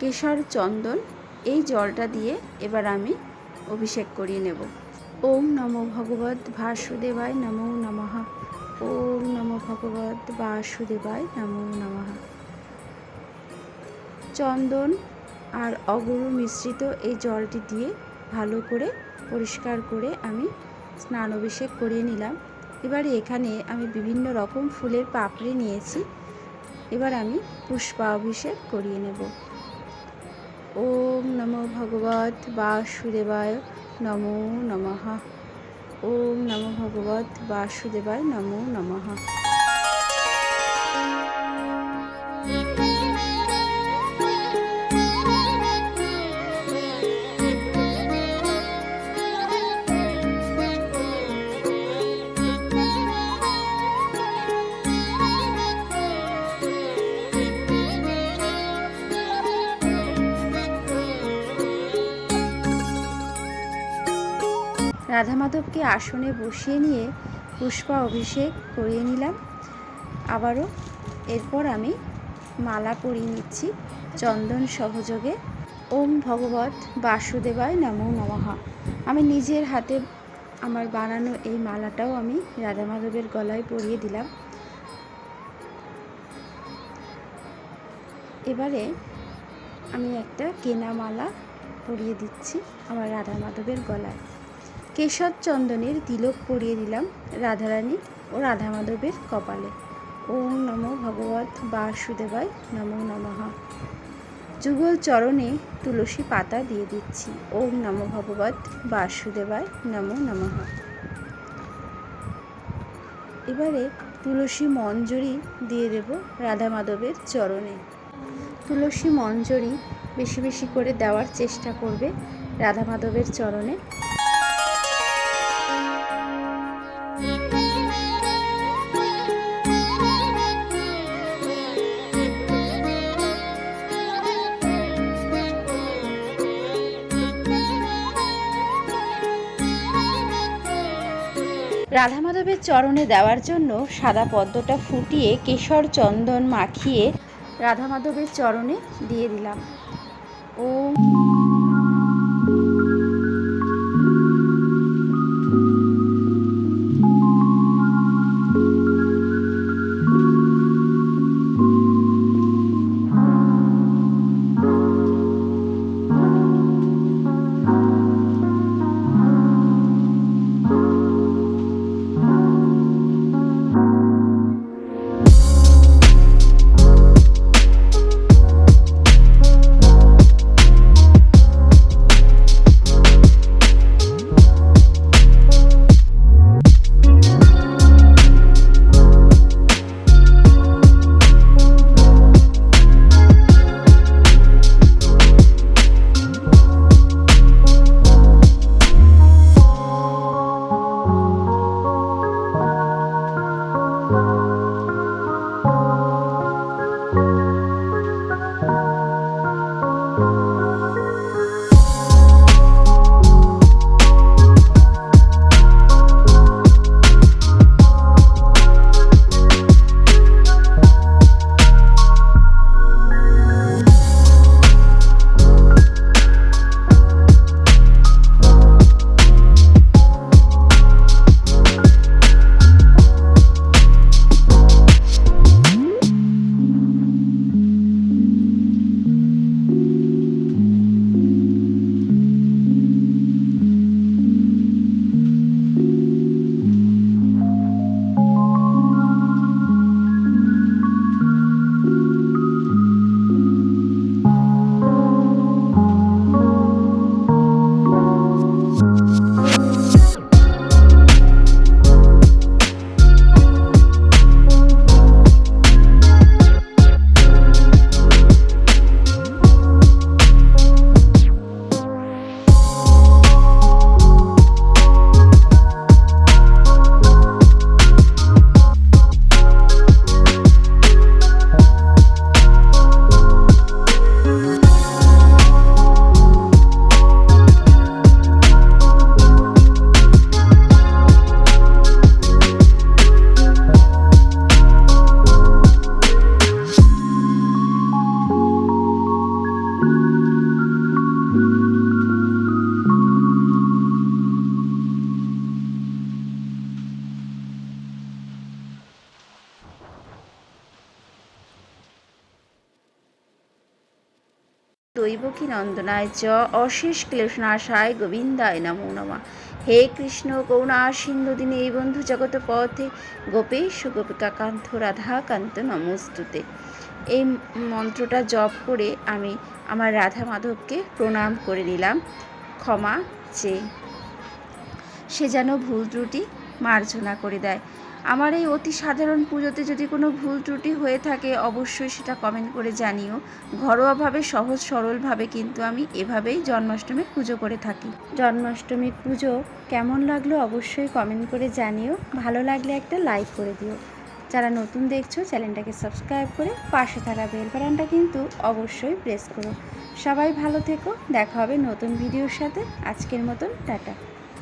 কেশর চন্দন, এই জলটা দিয়ে এবার আমি অভিষেক করিয়ে নেব। ওম নমো ভগবত ভাসুদেবায় নমো নমঃ। ওম নমো ভগবত বাসুদেবায় নমো নমঃ। চন্দন আর অগুরু মিশ্রিত এই জলটি দিয়ে ভালো করে পরিষ্কার করে আমি স্নান অভিষেক করিয়ে নিলাম। এবারে এখানে আমি বিভিন্ন রকম ফুলের পাপড়ি নিয়েছি। এবার আমি পুষ্পাভিষেক করিয়ে নেব। ওম নমো ভগবত বাসুদেবায় নমো নমঃ। ওম নমো ভগবত বাসুদেবায় নমো নমঃ। রাধা মাধবকে আসনে বসিয়ে নিয়ে পুষ্পা অভিষেক করিয়ে নিলাম। আবারও এরপর আমি মালা পরিয়ে নিচ্ছি চন্দন সহযোগে। ওম ভগবত বাসুদেবায় নমো নমঃ। আমি নিজের হাতে আমার বানানো এই মালাটাও আমি রাধা মাধবের গলায় পরিয়ে দিলাম। এবারে আমি একটা কেনা মালা পরিয়ে দিচ্ছি আমার রাধা মাধবের গলায়। কেশব চন্দনের তিলক পরিয়ে দিলাম রাধারানী ও রাধা মাধবের কপালে। ওম নমো ভগবত বাসুদেবায় নমো নমঃ। যুগল চরণে তুলসী পাতা দিয়ে দিচ্ছি। ওম নমো ভগবত বাসুদেবায় নমো নমঃ। এবারে তুলসী মঞ্জুরি দিয়ে দেব রাধা মাধবের চরণে। তুলসী মঞ্জুরি বেশি বেশি করে দেওয়ার চেষ্টা করবে রাধা মাধবের চরণে। রাধা মাধবের চরণে দেওয়ার জন্য সাদা পদ্মটা ফুটিয়ে কেশর চন্দন মাখিয়ে রাধা মাধবের চরণে দিয়ে দিলাম। ও দেবকী নন্দনায় চ। অশেষ ক্লেশনাশায় গোবিন্দায় নমো নমা। হে কৃষ্ণ করুণা সিন্ধু দিনে এই বন্ধু জগত পথে। গোপেশ গোপিকা কান্ত রাধা কান্ত নমস্তুতে। এই মন্ত্রটা জপ করে আমি আমার রাধা মাধবকে প্রণাম করে নিলাম। ক্ষমা চেয়ে। সে যেন ভুল ত্রুটি মার্জনা করে দেয়। আমার এই অতি সাধারণ পুজোতে যদি কোনো ভুল ত্রুটি হয়ে থাকে, অবশ্যই সেটা কমেন্ট করে জানিও। ঘরোয়াভাবে, সহজ সরলভাবে কিন্তু আমি এভাবেই জন্মাষ্টমীর পুজো করে থাকি। জন্মাষ্টমীর পুজো কেমন লাগল অবশ্যই কমেন্ট করে জানিও। ভালো লাগলে একটা লাইক করে দিও। যারা নতুন দেখছ, চ্যানেলটাকে সাবস্ক্রাইব করে পাশে থাকা বেল বাটনটা কিন্তু অবশ্যই প্রেস করো। সবাই ভালো থেকো, দেখা হবে নতুন ভিডিওর সাথে। আজকের মতন, টাটা।